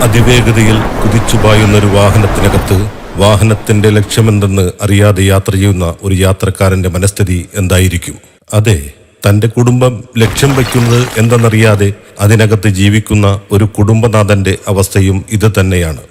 അതിവേഗതയിൽ കുതിച്ചുപായുന്നൊരു വാഹനത്തിനകത്ത് വാഹനത്തിന്റെ ലക്ഷ്യമെന്തെന്ന് അറിയാതെ യാത്ര ചെയ്യുന്ന ഒരു യാത്രക്കാരന്റെ മനസ്ഥിതി എന്തായിരിക്കും? അതെ തന്റെ കുടുംബം ലക്ഷ്യം വയ്ക്കുന്നത് എന്തെന്നറിയാതെ അതിനകത്ത് ജീവിക്കുന്ന ഒരു കുടുംബനാഥന്റെ അവസ്ഥയും ഇത് തന്നെയാണ്.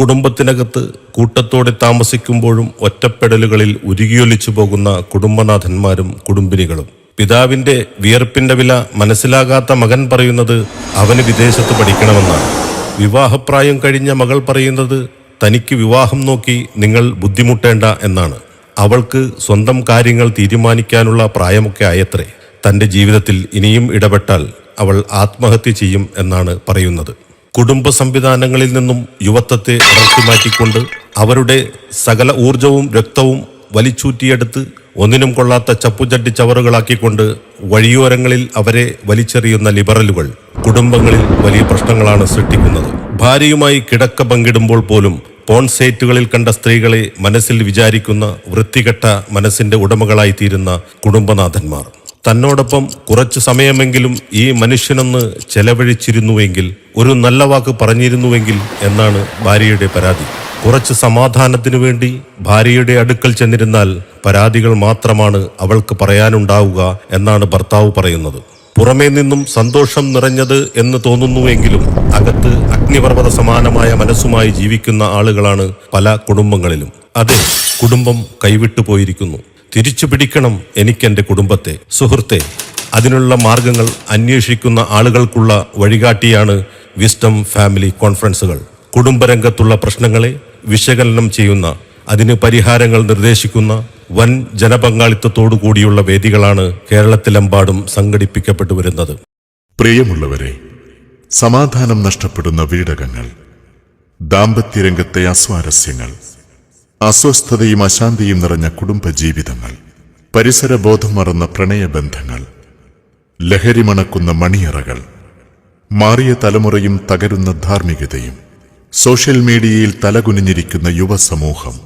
കുടുംബത്തിനകത്ത് കൂട്ടത്തോടെ താമസിക്കുമ്പോഴും ഒറ്റപ്പെടലുകളിൽ ഉരുകിയൊലിച്ചു പോകുന്ന കുടുംബനാഥന്മാരും കുടുംബിനികളും. പിതാവിന്റെ വിയർപ്പിന്റെ വില മനസ്സിലാകാത്ത മകൻ പറയുന്നത് അവന് വിദേശത്ത് പഠിക്കണമെന്നാണ്. വിവാഹപ്രായം കഴിഞ്ഞ മകൾ പറയുന്നത് തനിക്ക് വിവാഹം നോക്കി നിങ്ങൾ ബുദ്ധിമുട്ടേണ്ട എന്നാണ്. അവൾക്ക് സ്വന്തം കാര്യങ്ങൾ തീരുമാനിക്കാനുള്ള പ്രായമൊക്കെ ആയത്രേ. തന്റെ ജീവിതത്തിൽ ഇനിയും ഇടപെട്ടാൽ അവൾ ആത്മഹത്യ ചെയ്യും എന്നാണ് പറയുന്നത്. കുടുംബ സംവിധാനങ്ങളിൽ നിന്നും യുവത്വത്തെ അടർത്തി മാറ്റിക്കൊണ്ട് അവരുടെ സകല ഊർജവും രക്തവും വലിച്ചൂറ്റിയെടുത്ത് ഒന്നിനും കൊള്ളാത്ത ചപ്പുചട്ടി ചവറുകളാക്കിക്കൊണ്ട് വഴിയോരങ്ങളിൽ അവരെ വലിച്ചെറിയുന്ന ലിബറലുകൾ കുടുംബങ്ങളിൽ വലിയ പ്രശ്നങ്ങളാണ് സൃഷ്ടിക്കുന്നത്. ഭാര്യയുമായി കിടക്ക പങ്കിടുമ്പോൾ പോലും പോൺ സൈറ്റുകളിൽ കണ്ട സ്ത്രീകളെ മനസ്സിൽ വിചാരിക്കുന്ന വൃത്തികെട്ട മനസ്സിന്റെ ഉടമകളായി തീരുന്ന കുടുംബനാഥന്മാർ. തന്നോടൊപ്പം കുറച്ച് സമയമെങ്കിലും ഈ മനുഷ്യനൊന്ന് ചെലവഴിച്ചിരുന്നുവെങ്കിൽ ഒരു നല്ല വാക്ക് പറഞ്ഞിരുന്നുവെങ്കിൽ എന്നാണ് ഭാര്യയുടെ പരാതി. കുറച്ച് സമാധാനത്തിനു വേണ്ടി ഭാര്യയുടെ അടുക്കൽ ചെന്നിരുന്നാൽ പരാതികൾ മാത്രമാണ് അവൾക്ക് പറയാനുണ്ടാവുക എന്നാണ് ഭർത്താവ് പറയുന്നത്. പുറമേ നിന്നും സന്തോഷം നിറഞ്ഞത് എന്ന് തോന്നുന്നുവെങ്കിലും അകത്ത് അഗ്നിപർവത സമാനമായ മനസ്സുമായി ജീവിക്കുന്ന ആളുകളാണ് പല കുടുംബങ്ങളിലും. അതെ കുടുംബം കൈവിട്ടു പോയിരിക്കുന്നു. തിരിച്ചു പിടിക്കണം എനിക്കെന്റെ കുടുംബത്തെ. സുഹൃത്തെ അതിനുള്ള മാർഗങ്ങൾ അന്വേഷിക്കുന്ന ആളുകൾക്കുള്ള വഴികാട്ടിയാണ് വിസ്ഡം ഫാമിലി കോൺഫറൻസുകൾ. കുടുംബരംഗത്തുള്ള പ്രശ്നങ്ങളെ വിശകലനം ചെയ്യുന്ന അതിന് പരിഹാരങ്ങൾ നിർദ്ദേശിക്കുന്ന വൻ ജനപങ്കാളിത്തത്തോടു കൂടിയുള്ള വേദികളാണ് കേരളത്തിലെമ്പാടും സംഘടിപ്പിക്കപ്പെട്ടു വരുന്നത്. പ്രിയമുള്ളവരെ സമാധാനം നഷ്ടപ്പെടുന്ന വീടകങ്ങൾ ദാമ്പത്യരംഗത്തെ അസ്വാരസ്യങ്ങൾ അസ്വസ്ഥതയും അശാന്തിയും നിറഞ്ഞ കുടുംബജീവിതങ്ങൾ പരിസരബോധം മറന്ന പ്രണയബന്ധങ്ങൾ ലഹരിമണക്കുന്ന മണിയറകൾ മാറിയ തലമുറയും തകരുന്ന ധാർമ്മികതയും സോഷ്യൽ മീഡിയയിൽ തലകുനിഞ്ഞിരിക്കുന്ന യുവസമൂഹം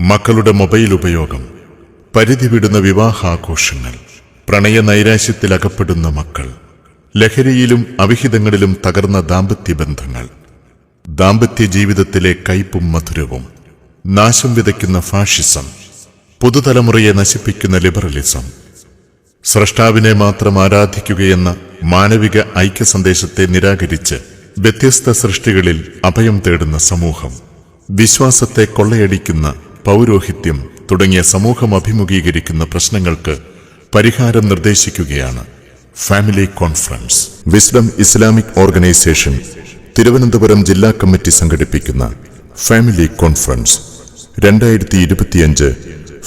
മക്കളുടെ മൊബൈൽ ഉപയോഗം പരിധി വിടുന്ന വിവാഹാഘോഷങ്ങൾ പ്രണയ നൈരാശ്യത്തിൽ അകപ്പെടുന്ന മക്കൾ ലഹരിയിലും അവിഹിതങ്ങളിലും തകർന്ന ദാമ്പത്യ ബന്ധങ്ങൾ ദാമ്പത്യ ജീവിതത്തിലെ കയ്പും മധുരവും നാശം വിതയ്ക്കുന്ന ഫാഷിസം പുതുതലമുറയെ നശിപ്പിക്കുന്ന ലിബറലിസം സ്രഷ്ടാവിനെ മാത്രം ആരാധിക്കുകയെന്ന മാനവിക ഐക്യ സന്ദേശത്തെ നിരാകരിച്ച് വ്യത്യസ്ത സൃഷ്ടികളിൽ അഭയം തേടുന്ന സമൂഹം വിശ്വാസത്തെ കൊള്ളയടിക്കുന്ന പൗരോഹിത്യം തുടങ്ങിയ സമൂഹം അഭിമുഖീകരിക്കുന്ന പ്രശ്നങ്ങൾക്ക് പരിഹാരം നിർദ്ദേശിക്കുകയാണ് family conference. Wisdom Islamic organisation Thiruvananthapuram ജില്ലാ കമ്മിറ്റി സംഘടിപ്പിക്കുന്ന ഫാമിലി കോൺഫറൻസ്. രണ്ടായിരത്തി ഇരുപത്തിയഞ്ച്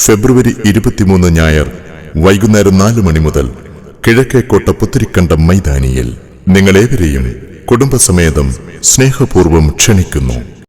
ഫെബ്രുവരി ഇരുപത്തിമൂന്ന് ഞായർ വൈകുന്നേരം നാല് മണി മുതൽ കിഴക്കേക്കോട്ട പുത്തിരിക്കണ്ടം മൈതാനിയിൽ. നിങ്ങളേവരെയും കുടുംബസമേതം സ്നേഹപൂർവം ക്ഷണിക്കുന്നു.